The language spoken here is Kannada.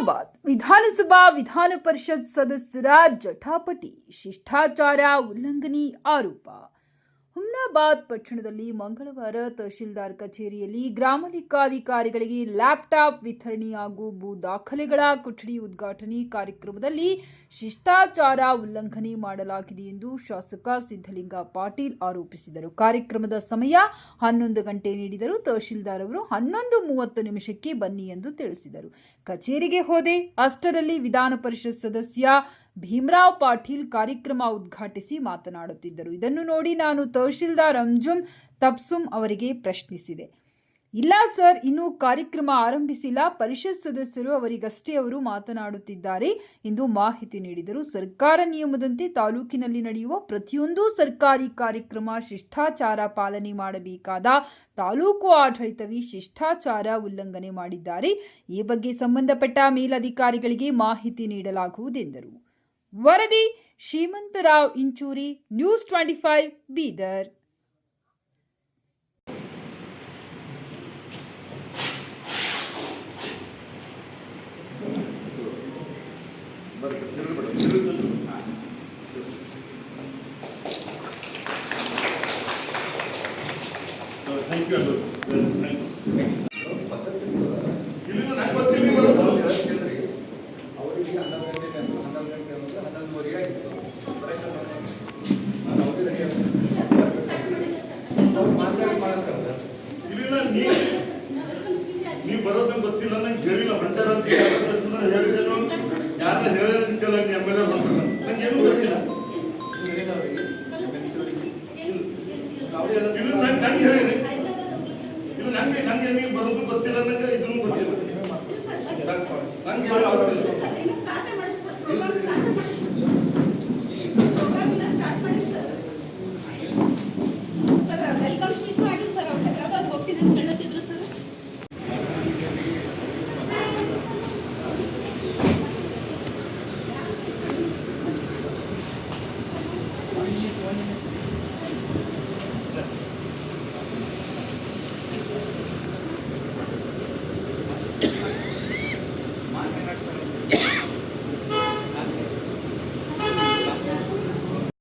ಹುಮ್ನಾಬಾದ್ ವಿಧಾನಸಭಾ ವಿಧಾನ ಪರಿಷತ್ ಸದಸ್ಯರ ಜಟಾಪಟಿ ಶಿಷ್ಟಾಚಾರ ಉಲ್ಲಂಘನೆ ಆರೋಪ ಹುಮ್ನಾಬಾದ್ ಪಟ್ಟಣದಲ್ಲಿ ಮಂಗಳವಾರ ತಹಶೀಲ್ದಾರ್ ಕಚೇರಿಯಲ್ಲಿ ಗ್ರಾಮ ಲೆಕ್ಕಾಧಿಕಾರಿಗಳಿಗೆ ಲ್ಯಾಪ್ಟಾಪ್ ವಿತರಣೆ ಹಾಗೂ ಭೂ ದಾಖಲೆಗಳ ಕೊಠಡಿ ಉದ್ಘಾಟನೆ ಕಾರ್ಯಕ್ರಮದಲ್ಲಿ ಶಿಷ್ಟಾಚಾರ ಉಲ್ಲಂಘನೆ ಮಾಡಲಾಗಿದೆ ಎಂದು ಶಾಸಕ ಸಿದ್ದಲಿಂಗ ಪಾಟೀಲ್ ಆರೋಪಿಸಿದರು. ಕಾರ್ಯಕ್ರಮದ ಸಮಯ ಹನ್ನೊಂದು ಗಂಟೆ ನೀಡಿದರು. ತಹಶೀಲ್ದಾರ್ ಅವರು ಹನ್ನೊಂದು ಮೂವತ್ತು ನಿಮಿಷಕ್ಕೆ ಬನ್ನಿ ಎಂದು ತಿಳಿಸಿದರು. ಕಚೇರಿಗೆ ಹೋದೆ ಅಷ್ಟರಲ್ಲಿ ವಿಧಾನ ಪರಿಷತ್ ಸದಸ್ಯ ಭೀಮರಾವ್ ಪಾಟೀಲ್ ಕಾರ್ಯಕ್ರಮ ಉದ್ಘಾಟಿಸಿ ಮಾತನಾಡುತ್ತಿದ್ದರು. ಇದನ್ನು ನೋಡಿ ನಾನು ತಹಶೀಲ್ದಾರ್ ಅಂಜುಮ್ ತಬ್ಸುಮ್ ಅವರಿಗೆ ಪ್ರಶ್ನಿಸಿದೆ. ಇಲ್ಲ ಸರ್, ಇನ್ನೂ ಕಾರ್ಯಕ್ರಮ ಆರಂಭಿಸಿಲ್ಲ. ಪರಿಷತ್ ಸದಸ್ಯರು ಅವರಿಗಷ್ಟೇ ಅವರು ಮಾತನಾಡುತ್ತಿದ್ದಾರೆ ಎಂದು ಮಾಹಿತಿ ನೀಡಿದರು. ಸರ್ಕಾರ ನಿಯಮದಂತೆ ತಾಲೂಕಿನಲ್ಲಿ ನಡೆಯುವ ಪ್ರತಿಯೊಂದು ಸರ್ಕಾರಿ ಕಾರ್ಯಕ್ರಮ ಶಿಷ್ಟಾಚಾರ ಪಾಲನೆ ಮಾಡಬೇಕಾದ ತಾಲೂಕು ಆಡಳಿತವೇ ಶಿಷ್ಟಾಚಾರ ಉಲ್ಲಂಘನೆ ಮಾಡಿದ್ದಾರೆ. ಈ ಬಗ್ಗೆ ಸಂಬಂಧಪಟ್ಟ ಮೇಲಧಿಕಾರಿಗಳಿಗೆ ಮಾಹಿತಿ ನೀಡಲಾಗುವುದೆಂದರು. ವರದಿ Shrimantrao Inchuri, news twenty five Bidar. Thank you ಇಲ್ಲಿ ನಂಗೆ ಗೊತ್ತಿಲ್ಲ ನೀವು ಹನ್ನೊಂದು ಆಗಿತ್ತು ಅವ್ರು ಮಾತಾಡಿ ಮಾಡ್ತಾರೆ ಇಲ್ಲಿಲ್ಲ ನೀ ನೀವು ಬರೋದಂಗೆ ಗೊತ್ತಿಲ್ಲ ನಂಗೆ ಹೇಳಿಲ್ಲ ಹೊಂಟಾರ ಅಂತ ಯಾರನ್ನ ಹೇಳ್ಯಾರ ಕೇಳ ಎಂ ಎಲ್ ಎ ನಂಗೆ ಏನೂ ಗೊತ್ತಿಲ್ಲ ಇದು ನಂಗೆ ನಂಗೆ ಹೇಳಿರಿ ಇದು ನಂಗೆ ನಂಗೆ ನೀವು ಬರೋದು ಗೊತ್ತಿಲ್ಲ ನಂಗೆ ಇದನ್ನು ಗೊತ್ತಿಲ್ಲ. ನಂಗೆ